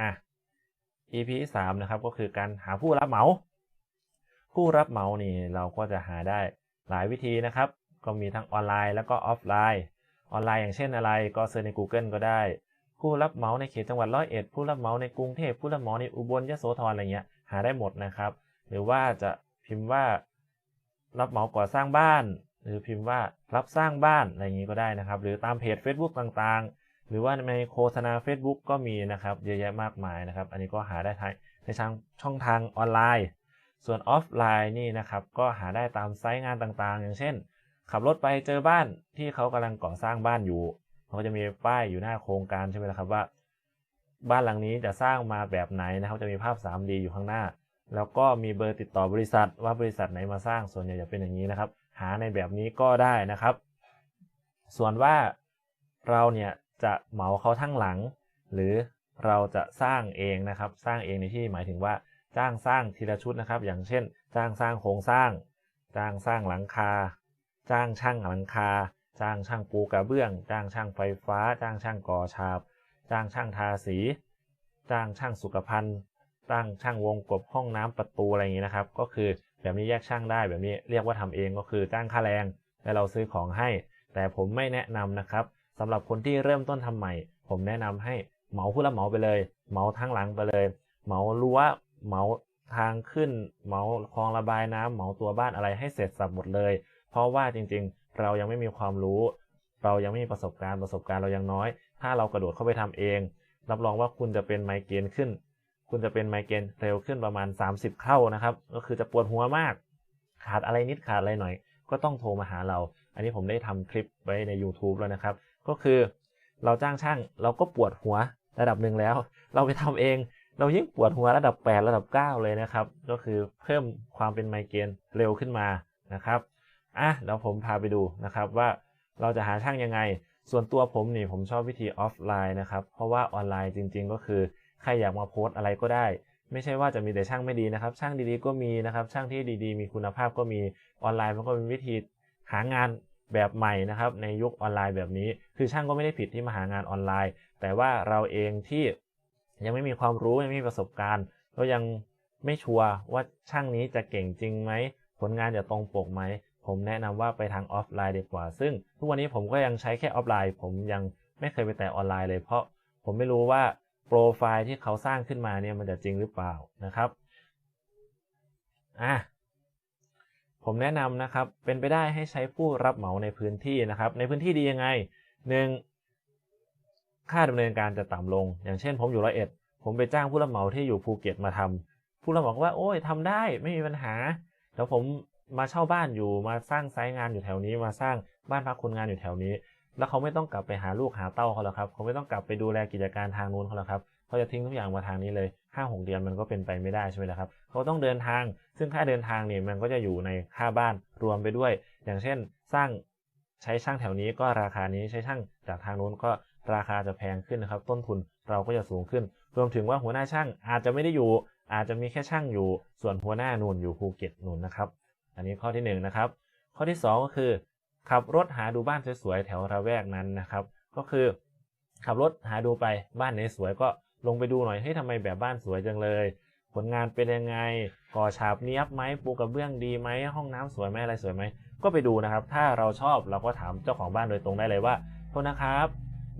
อะ EP สามนะครับก็คือการหาผู้รับเหมา ผู้รับเหมานี่เราก็จะหาได้หลายวิธีนะครับ ก็มีทั้งออนไลน์แล้วก็ออฟไลน์ ออนไลน์อย่างเช่นอะไรก็เซิร์ชใน Google ก็ได้ ผู้รับเหมาในเขตจังหวัดร้อยเอ็ดผู้รับเหมาในกรุงเทพผู้รับเหมาในอุบลยโสธรอะไรเงี้ยหาได้หมดนะครับ หรือว่าจะพิมพ์ว่า รับเหมาก่อสร้างบ้าน หรือพิมพ์ว่ารับสร้างบ้านอะไรอย่างนี้ก็ได้นะครับ หรือตามเพจ Facebook ต่างๆ หรือว่าในโฆษณา Facebook ก็มีนะครับเยอะแยะมากมายนะครับ อันนี้ก็หาได้ทางในทางช่องทางออนไลน์ ส่วนออฟไลน์นี่นะครับก็หาได้ตามไซต์งานต่างๆ อย่างเช่น ขับรถไปเจอบ้านที่เขากำลังก่อสร้างบ้านอยู่เขาจะมีป้ายอยู่หน้าโครงการใช่ไหมล่ะครับว่า บ้านหลังนี้จะสร้างมาแบบไหนนะครับจะมีภาพ 3D อยู่ข้างหน้า แล้วก็มีเบอร์ติดต่อบริษัท ว่าบริษัทไหนมาสร้างส่วนใหญ่จะเป็นอย่างนี้นะครับ หาในแบบนี้ก็ได้นะครับ ส่วนว่าเราเนี่ย จะเหมาเขาทั้งหลัง หรือเราจะสร้างเองนะครับ สร้างเองในที่หมายถึงว่าจ้างสร้างทีละชุดนะครับ อย่างเช่น จ้างสร้างโครงสร้าง จ้างสร้างหลังคา จ้างช่างหลังคา จ้างช่างปูกระเบื้อง จ้างช่างไฟฟ้า จ้างช่างก่อฉาบ จ้างช่างทาสี จ้างช่างสุขภัณฑ์ จ้างช่างวงกบห้องน้ำประตูอะไรอย่างนี้นะครับ ก็คือแบบนี้แยกช่างได้แบบนี้เรียกว่าทำเองก็คือจ้างค่าแรงและเราซื้อของให้ แต่ผมไม่แนะนำนะครับ สำหรับคนที่เริ่มต้นทำใหม่ ผมแนะนำให้เหมาผู้รับเหมาไปเลย เหมาทั้งหลังไปเลย เหมารั้วเหมาทางขึ้น เหมาคลองระบายน้ำเหมาตัวบ้านอะไรให้เสร็จสับหมดเลย เพราะว่าจริงๆ เรายังไม่มีความรู้ เรายังไม่มีประสบการณ์ประสบการณ์เรายังน้อย ถ้าเรากระโดดเข้าไปทำเอง รับรองว่าคุณจะเป็นไมเกรนขึ้น คุณจะเป็นไมเกรนเร็วขึ้นประมาณ 30 เท่านะครับ ก็คือจะปวดหัวมาก ขาดอะไรนิดขาดอะไรหน่อย ก็ต้องโทรมาหาเรา อันนี้ผมได้ทำคลิปไว้ใน YouTube แล้วนะครับ ก็คือเราจ้างช่างเราก็ปวดหัวระดับหนึ่งแล้ว เราไปทำเอง เรายิ่งปวดหัวระดับ 8 ระดับ 9 เลยนะครับ ก็คือเพิ่มความเป็นไมเกรนเร็วขึ้นมานะครับอะเดี๋ยวผมพาไปดูนะครับว่าเราจะหาช่างยังไง ส่วนตัวผมนี่ผมชอบวิธีออฟไลน์นะครับ เพราะว่าออนไลน์จริง ๆ ก็คือใครอยากมาโพสอะไรก็ได้ ไม่ใช่ว่าจะมีแต่ช่างไม่ดีนะครับ ช่างดีๆก็มีนะครับ ช่างที่ดีๆ มีคุณภาพก็มีออนไลน์มันก็เป็นวิธีหางาน แบบใหม่นะครับในยุคออนไลน์แบบนี้ คือช่างก็ไม่ได้ผิดที่มาหางานออนไลน์ แต่ว่าเราเองที่ยังไม่มีความรู้ยังไม่มีประสบการณ์ก็ยังไม่ชัวร์ว่าช่างนี้จะเก่งจริงไหมผลงานจะตรงปกไหมผมแนะนำว่าไปทางออฟไลน์ดีกว่า ซึ่งทุกวันนี้ผมก็ยังใช้แค่ออฟไลน์ ผมยังไม่เคยไปแต่ออนไลน์เลย เพราะผมไม่รู้ว่าโปรไฟล์ที่เขาสร้างขึ้นมาเนี่ยมันจะจริงหรือเปล่านะครับอะ ผมแนะนำนะครับเป็นไปได้ให้ใช้ผู้รับเหมาในพื้นที่นะครับ ในพื้นที่ดียังไงหนึ่งค่าดำเนินการจะต่ำลง อย่างเช่น ผมอยู่ร้อยเอ็ดผมไปจ้างผู้รับเหมาที่อยู่ภูเก็ตมาทำผู้รับเหมาก็ว่าโอ้ยทำได้ไม่มีปัญหาแล้วผมมาเช่าบ้านอยู่มาสร้างไซต์งานอยู่แถวนี้ มาสร้างบ้านพักคนงานอยู่แถวนี้ แล้วเขาไม่ต้องกลับไปหาลูกหาเต้าเขาแล้วครับเขาไม่ต้องกลับไปดูแลกิจการทางนู้นเขาแล้วครับเขาจะทิ้งทุกอย่างมาทางนี้เลย ห้าหกเดือนมันก็เป็นไปไม่ได้ใช่ไหมล่ะครับเขาต้องเดินทาง ซึ่งค่าเดินทางเนี่ยมันก็จะอยู่ในค่าบ้านรวมไปด้วย อย่างเช่น สร้างใช้ช่างแถวนี้ก็ราคานี้ใช้ช่างจากทางโน้นก็ราคาจะแพงขึ้นนะครับ ต้นทุนเราก็จะสูงขึ้น รวมถึงว่าหัวหน้าช่างอาจจะไม่ได้อยู่ อาจจะมีแค่ช่างอยู่ ส่วนหัวหน้านูนอยู่ภูเก็ตนูนนะครับ อันนี้ข้อที่1นนะครับ ข้อที่ 2 ก็คือ ขับรถหาดูบ้านสวยๆแถวระแวกนั้นนะครับ ก็คือ ขับรถหาดูไปบ้านไหนสวยก็ ลงไปดูหน่อยเฮ้ยทำไมแบบบ้านสวยจังเลย ผลงานเป็นยังไง ก่อฉาบเนี้ยบไหมปูกระเบื้องดีไหมห้องน้ำสวยไหมอะไรสวยไหมก็ไปดูนะครับ ถ้าเราชอบเราก็ถามเจ้าของบ้านโดยตรงได้เลยว่าโทษนะครับ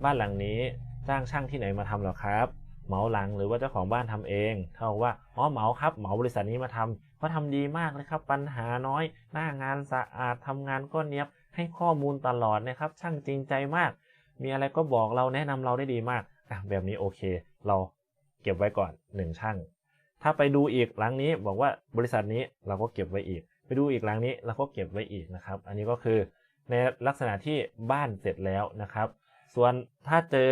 บ้านหลังนี้จ้างช่างที่ไหนมาทำหรอครับเหมาหลังหรือว่าเจ้าของบ้านทำเองเขาบอกว่าอ๋อเหมาครับเหมาบริษัทนี้มาทำเขาทำดีมากเลยครับ ปัญหาน้อย หน้างานสะอาดทำงานก็เนี้ยบให้ข้อมูลตลอดนะครับ ช่างจริงใจมาก มีอะไรก็บอกเราแนะนำเราได้ดีมากอะแบบนี้โอเค เราเก็บไว้ก่อนหนึ่งช่าง ถ้าไปดูอีกหลังนี้บอกว่าบริษัทนี้เราก็เก็บไว้อีก ไปดูอีกหลังนี้เราก็เก็บไว้อีกนะครับ อันนี้ก็คือในลักษณะที่บ้านเสร็จแล้วนะครับ ส่วนถ้าเจอ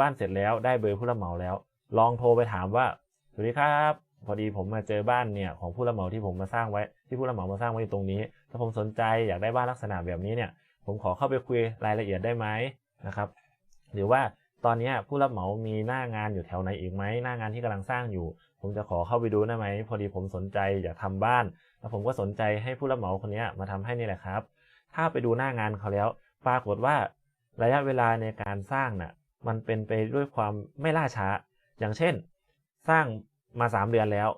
บ้านเสร็จแล้วได้เบอร์ผู้รับเหมาแล้ว ลองโทรไปถามว่าสวัสดีครับพอดีผมมาเจอบ้านเนี่ยของผู้รับเหมาที่ผมมาสร้างไว้ที่ผู้รับเหมามาสร้างไว้อยู่ตรงนี้ ถ้าผมสนใจอยากได้บ้านลักษณะแบบนี้เนี่ย ผมขอเข้าไปคุยรายละเอียดได้ไหมนะครับ หรือว่า ตอนนี้ผู้รับเหมามีหน้างานอยู่แถวไหนอีกไหมหน้างานที่กำลังสร้างอยู่ ผมจะขอเข้าไปดูได้ไหมพอดีผมสนใจอยากทำบ้าน แล้วผมก็สนใจให้ผู้รับเหมาคนนี้มาทำให้นี่แหละครับ ถ้าไปดูหน้างานเขาแล้ว ปรากฏว่าระยะเวลาในการสร้างน่ะมันเป็นไปด้วยความไม่ล่าช้า อย่างเช่น สร้างมาสามเดือนแล้ว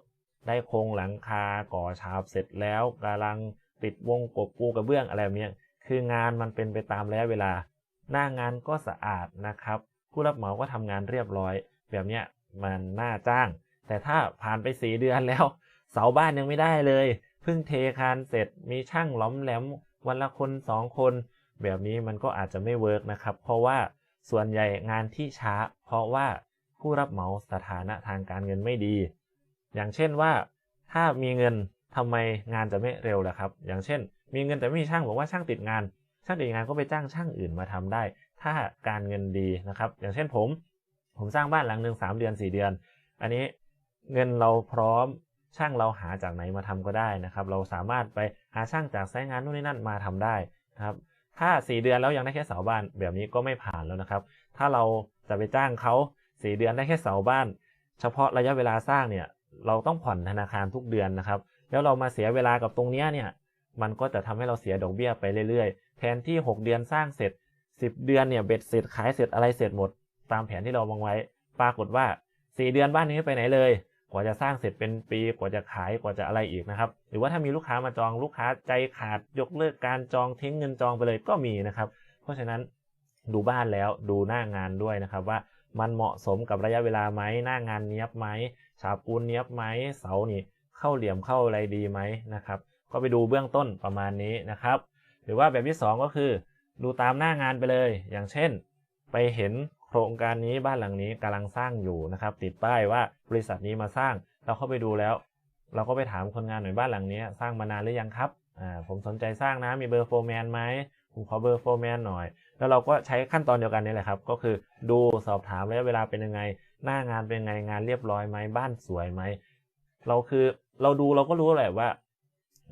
ได้โครงหลังคาก่อฉาบเสร็จแล้วกำลังติดวงกบปูกระเบื้องอะไรแบบนี้คืองานมันเป็นไปตามระยะเวลา หน้างานก็สะอาดนะครับ ผู้รับเหมาก็ทำงานเรียบร้อย แบบเนี้ยมันน่าจ้าง แต่ถ้าผ่านไปสีเดือนแล้ว เสาบ้านยังไม่ได้เลยเพิ่งเทคานเสร็จมีช่างหล้อมแหลมวันละคนสองคน แบบนี้มันก็อาจจะไม่เวิร์กนะครับ เพราะว่าส่วนใหญ่งานที่ช้า เพราะว่าผู้รับเหมาสถานะทางการเงินไม่ดี อย่างเช่นว่า ถ้ามีเงินทำไมงานจะไม่เร็วล่ะครับ อย่างเช่น มีเงินแต่ไม่มีช่างบอกว่าช่างติดงาน ช่างติดงานก็ไปจ้างช่างอื่นมาทำได้ ถ้าการเงินดีนะครับ อย่างเช่นผม ผมสร้างบ้านหลังหนึ่งสามเดือนสี่เดือน อันนี้เงินเราพร้อมช่างเราหาจากไหนมาทำก็ได้นะครับ เราสามารถไปหาช่างจากไซต์งานนู่นนี่นั่นมาทำได้นะครับ ถ้า 4 เดือนแล้วยังได้แค่เสาบ้าน แบบนี้ก็ไม่ผ่านแล้วนะครับ ถ้าเราจะไปจ้างเขา 4 เดือนได้แค่เสาบ้าน เฉพาะระยะเวลาสร้างเนี่ย เราต้องผ่อนธนาคารทุกเดือนนะครับ แล้วเรามาเสียเวลากับตรงนี้เนี่ย มันก็จะทำให้เราเสียดอกเบี้ยไปเรื่อยๆ แทนที่ 6 เดือนสร้างเสร็จ 10เดือนเนี่ยเบ็ดเสร็จขายเสร็จอะไรเสร็จหมด ตามแผนที่เราวางไว้ ปรากฏว่า4เดือนบ้านนี้ไม่ไปไหนเลย กว่าจะสร้างเสร็จเป็นปีกว่าจะขายกว่าจะอะไรอีกนะครับ หรือว่าถ้ามีลูกค้ามาจองลูกค้าใจขาดยกเลิกการจองทิ้งเงินจองไปเลยก็มีนะครับ เพราะฉะนั้นดูบ้านแล้วดูหน้างานด้วยนะครับว่ามันเหมาะสมกับระยะเวลาไหมหน้างานเนี้ยบไหมฉาบปูนเนี้ยบไหมเสานี่เข้าเหลี่ยมเข้าอะไรดีไหมนะครับ ก็ไปดูเบื้องต้นประมาณนี้นะครับ หรือว่าแบบที่ 2 ก็คือ ดูตามหน้างานไปเลย อย่างเช่น ไปเห็นโครงการนี้บ้านหลังนี้กำลังสร้างอยู่นะครับ ติดป้ายว่าบริษัทนี้มาสร้าง เราเข้าไปดูแล้ว เราก็ไปถามคนงานหน่อยบ้านหลังนี้ สร้างมานานหรือยังครับอ่าผมสนใจสร้างนะมีเบอร์โฟร์แมนไหมผมขอเบอร์โฟร์แมนหน่อย แล้วเราก็ใช้ขั้นตอนเดียวกันนี่แหละครับ ก็คือดูสอบถามระยะเวลาเป็นยังไง หน้างานเป็นยังไงงานเรียบร้อยไหมบ้านสวยไหมเราคือเราดูเราก็รู้แหละว่า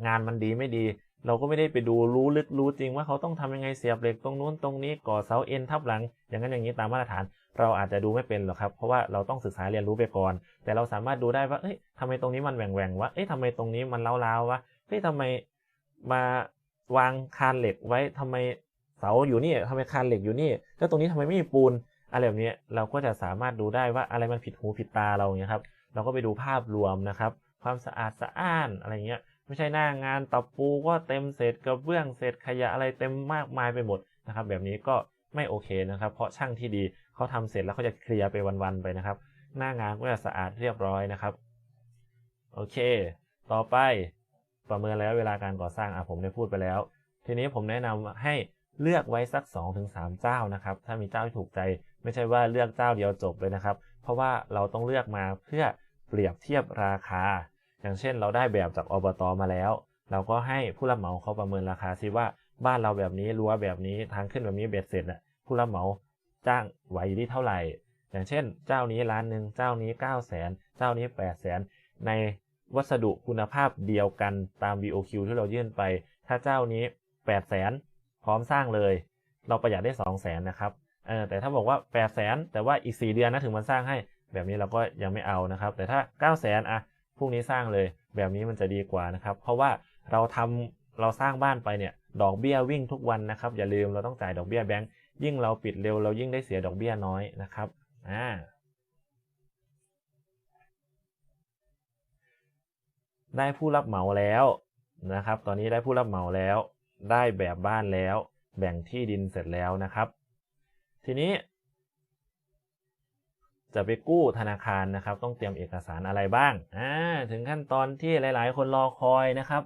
งานมันดีไม่ดี เราก็ไม่ได้ไปดูรู้ลึกรู้จริงว่าเขาต้องทำยังไงเสียบเหล็กตรงนู้นตรงนี้ก่อเสาเอ็นทับหลัง อย่างนั้นอย่างนี้ตามมาตรฐาน เราอาจจะดูไม่เป็นหรอกครับ เพราะว่าเราต้องศึกษาเรียนรู้ไปก่อน แต่เราสามารถดูได้ว่า เอ้ยทำไมตรงนี้มันแหว่งแหว่งวะเอ้ยทำไมตรงนี้มันเล้าวๆวะเฮ้ยทำไมมาวางคานเหล็กไว้ทำไมเสาอยู่นี่ทำไมคานเหล็กอยู่นี่ แล้วตรงนี้ทำไมไม่มีปูนอะไรแบบนี้เราก็จะสามารถดูได้ว่าอะไรมันผิดหูผิดตาเราอย่างเงี้ยครับ เราก็ไปดูภาพรวมนะครับ ความสะอาดสะอ้านอะไรเงี้ย ไม่ใช่หน้างานตะปูก็เต็มเศษกระเบื้องเศษขยะอะไรเต็มมากมายไปหมดนะครับ แบบนี้ก็ไม่โอเคนะครับ เพราะช่างที่ดีเขาทำเสร็จแล้วเขาจะเคลียร์ไปวันๆไปนะครับ หน้างานก็จะสะอาดเรียบร้อยนะครับ โอเค ต่อไปประเมินแล้วเวลาการก่อสร้างอะผมได้พูดไปแล้ว ทีนี้ผมแนะนำให้เลือกไว้สัก 2-3 เจ้านะครับ ถ้ามีเจ้าที่ถูกใจ ไม่ใช่ว่าเลือกเจ้าเดียวจบเลยนะครับ เพราะว่าเราต้องเลือกมาเพื่อเปรียบเทียบราคา อย่างเช่น เราได้แบบจากอบตมาแล้ว เราก็ให้ผู้รับเหมาเขาประเมินราคาซิว่าบ้านเราแบบนี้รั้วแบบนี้ทางขึ้นแบบนี้เบ็ดเสร็จน่ะผู้รับเหมาจ้างไหวอยู่ที่เท่าไหร่ อย่างเช่น เจ้านี้ล้านหนึ่งเจ้านี้9 0 0 0 0 0เจ้านี้8 0 0 0 0 0ในวัสดุคุณภาพเดียวกันตาม VOQ ที่เรายื่นไป ถ้าเจ้านี้8 0 0 0 0 0พร้อมสร้างเลย เราประหยัดได้ 2 0 0 0 0 0นะครับเออแต่ถ้าบอกว่า8 0 0 0 0 0แต่ว่าอีก 4 เดือนนะถึงมันสร้างให้แบบนี้เราก็ยังไม่เอานะครับ แต่ถ้า9 0 0 0 0 0อะ พรุ่งนี้สร้างเลย แบบนี้มันจะดีกว่านะครับ เพราะว่าเราทำเราสร้างบ้านไปเนี่ย ดอกเบี้ยวิ่งทุกวันนะครับ อย่าลืมเราต้องจ่ายดอกเบี้ยแบงก์ยิ่งเราปิดเร็วเรายิ่งได้เสียดอกเบี้ยน้อยนะครับอ่าได้ผู้รับเหมาแล้วนะครับ ตอนนี้ได้ผู้รับเหมาแล้ว ได้แบบบ้านแล้ว แบ่งที่ดินเสร็จแล้วนะครับ ทีนี้ จะไปกู้ธนาคารนะครับ ต้องเตรียมเอกสารอะไรบ้างอ่าถึงขั้นตอนที่หลายๆ คนรอคอยนะครับ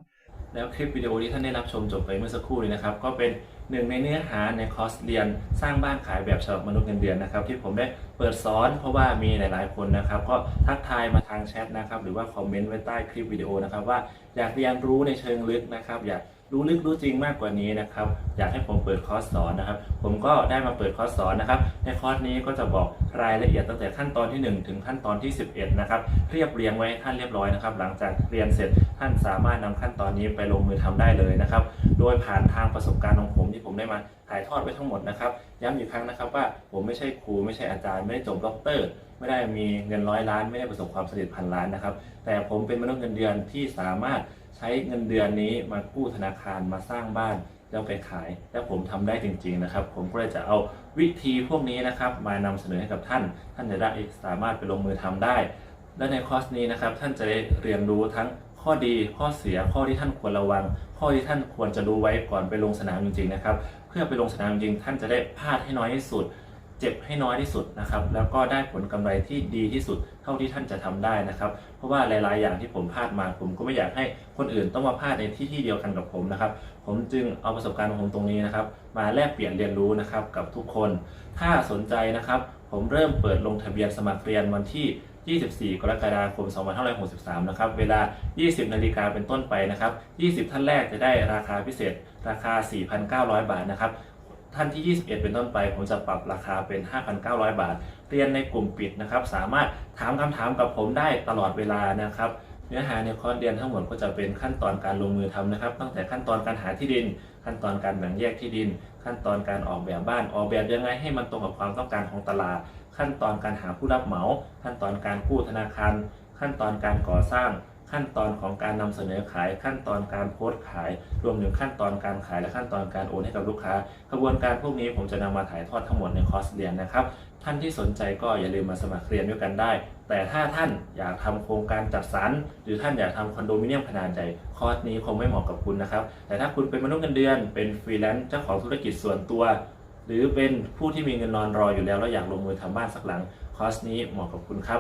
แล้วคลิปวิดีโอที่ท่านได้รับชมจบไปเมื่อสักครู่นี้นะครับ ก็เป็นหนึ่งในเนื้อหาในคอร์สเรียนสร้างบ้านขายแบบฉบับมนุษย์เงินเดือนนะครับ ที่ผมได้เปิดสอนเพราะว่ามีหลาย ๆ คนนะครับ ก็ทักทายมาทางแชทนะครับ หรือว่าคอมเมนต์ไว้ใต้คลิปวิดีโอนะครับว่าอยากเรียนรู้ในเชิงลึกนะครับอยาก รู้ลึกรู้จริงมากกว่านี้นะครับ อยากให้ผมเปิดคอร์สสอนนะครับ ผมก็ได้มาเปิดคอร์สสอนนะครับ ในคอร์สนี้ก็จะบอกรายละเอียดตั้งแต่ขั้นตอนที่ 1 ถึงขั้นตอนที่ 11 นะครับ เรียบเรียงไว้ให้ท่านเรียบร้อยนะครับ หลังจากเรียนเสร็จท่านสามารถนำขั้นตอนนี้ไปลงมือทำได้เลยนะครับ โดยผ่านทางประสบการณ์ของผมที่ผมได้มาถ่ายทอดไว้ทั้งหมดนะครับ ย้ำอีกครั้งนะครับว่าผมไม่ใช่ครูไม่ใช่อาจารย์ไม่ได้จบด็อกเตอร์ไม่ได้มีเงินร้อยล้าน ไม่ได้ประสบความสำเร็จพันล้านนะครับ แต่ผมเป็นมนุษย์เงินเดือนที่สามารถ ใช้เงินเดือนนี้มากู้ธนาคารมาสร้างบ้านแล้วไปขาย และผมทำได้จริงๆนะครับ ผมก็เลยจะเอาวิธีพวกนี้นะครับมานำเสนอให้กับท่าน ท่านจะได้สามารถไปลงมือทำได้ และในคอร์สนี้นะครับท่านจะได้เรียนรู้ทั้งข้อดีข้อเสียข้อที่ท่านควรระวัง ข้อที่ท่านควรจะรู้ไว้ก่อนไปลงสนามจริงๆนะครับเพื่อไปลงสนามจริงท่านจะได้พลาดให้น้อยที่สุด เจ็บให้น้อยที่สุดนะครับแล้วก็ได้ผลกำไรที่ดีที่สุดเท่าที่ท่านจะทำได้นะครับ เพราะว่าหลาย ๆ อย่างที่ผมพลาดมาผมก็ไม่อยากให้คนอื่นต้องมาพลาดในที่ที่เดียวกันกับผมนะครับ ผมจึงเอาประสบการณ์ของผมตรงนี้นะครับ มาแลกเปลี่ยนเรียนรู้นะครับกับทุกคน ถ้าสนใจนะครับ ผมเริ่มเปิดลงทะเบียนสมัครเรียนวันที่24 กรกฎาคม 2563 นะครับ เวลา 20 นาฬิกาเป็นต้นไปนะครับ 20 ท่านแรกจะได้ราคาพิเศษ ราคา 4,900 บาทนะครับ ท่านที่ 21 เป็นต้นไป ผมจะปรับราคาเป็น 5,900 บาท เรียนในกลุ่มปิดนะครับ สามารถถามคำถามกับผมได้ตลอดเวลานะครับ เนื้อหาในคอร์สเรียนทั้งหมดก็จะเป็นขั้นตอนการลงมือทำนะครับ ตั้งแต่ขั้นตอนการหาที่ดิน ขั้นตอนการแบ่งแยกที่ดิน ขั้นตอนการออกแบบบ้าน ออกแบบยังไงให้มันตรงกับความต้องการของตลาด ขั้นตอนการหาผู้รับเหมา ขั้นตอนการกู้ธนาคาร ขั้นตอนการก่อสร้าง ขั้นตอนของการนำเสนอขาย ขั้นตอนการโพสต์ขาย รวมถึงขั้นตอนการขายและขั้นตอนการโอนให้กับลูกค้ากระบวนการพวกนี้ผมจะนำมาถ่ายทอดทั้งหมดในคอร์สเรียนนะครับท่านที่สนใจก็อย่าลืมมาสมัครเรียนด้วยกันได้ แต่ถ้าท่านอยากทำโครงการจัดสรรหรือท่านอยากทำคอนโดมิเนียมขนาดใหญ่คอร์สนี้คงไม่เหมาะกับคุณนะครับ แต่ถ้าคุณเป็นมนุษย์เงินเดือน เป็นฟรีแลนซ์เจ้าของธุรกิจส่วนตัว หรือเป็นผู้ที่มีเงินนอนรออยู่แล้วแล้วอยากลงมือทำบ้านสักหลังคอร์สนี้เหมาะกับคุณครับ